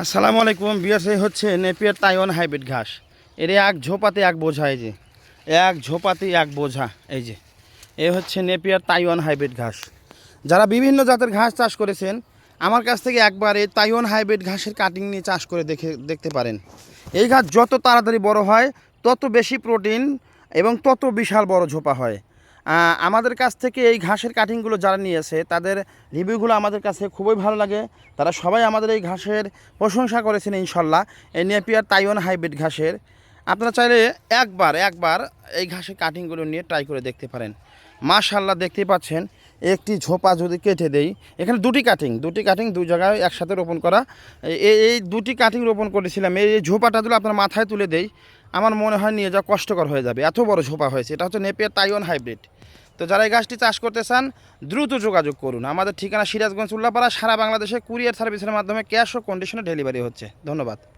আসসালামু আলাইকুম, বিয়াস এই হচ্ছে নেপিয়ার তাইওয়ান হাইব্রিড ঘাস। এর এক ঝোপাতে এক বোঝা, এই যে। এক ঝোপাতে এক বোঝা, এই যে। এ হচ্ছে নেপিয়ার তাইওয়ান হাইব্রিড ঘাস। যারা বিভিন্ন জাতের ঘাস চাষ করেছেন, আমার কাছ থেকে একবার এই তাইওয়ান হাইব্রিড ঘাসের কাটিং নিয়ে চাষ করে দেখে, দেখতে পারেন। এই ঘাস যত তাড়াতাড়ি বড় হয়, তত বেশি প্রোটিন এবং তত বিশাল বড় ঝোপা হয়। আমাদের কাছ থেকে এই ঘাসের কাটিংগুলো যারা নিয়েছে, তাদের রিভিউগুলো আমাদের কাছে খুবই ভালো লাগে। তারা সবাই আমাদের এই ঘাসের প্রশংসা করেছেন ইনশাল্লাহ। এই নেপিয়ার তাইওয়ান হাইব্রিড ঘাসের। আপনারা চাইলে একবার একবার এই ঘাসের কাটিংগুলো নিয়ে ট্রাই করে দেখতে পারেন। মাশাল্লাহ দেখতেই পাচ্ছেন, একটি ঝোপা যদি কেটে দেই, এখানে দুটি কাটিং দুটি কাটিং দুই জায়গায় একসাথে রোপণ করা। এই দুটি কাটিং রোপণ করেছিলাম। এই এই ঝোপাটা যদি আপনার মাথায় তুলে দেই আমার মনে হয় নিয়ে যাওয়া কষ্টকর হয়ে যাবে। এত বড় ঝোপা হয়েছে। এটা হচ্ছে নেপিয়ার তাইওয়ান হাইব্রিড। তো যারা এই গাছটি চাষ করতে চান, দ্রুত যোগাযোগ করুন। আমাদের ঠিকানা সিরাজগঞ্জ উল্লাপাড়া, সারা বাংলাদেশে কুরিয়ার সার্ভিসের মাধ্যমে ক্যাশ ও কন্ডিশনে ডেলিভারি হচ্ছে। ধন্যবাদ।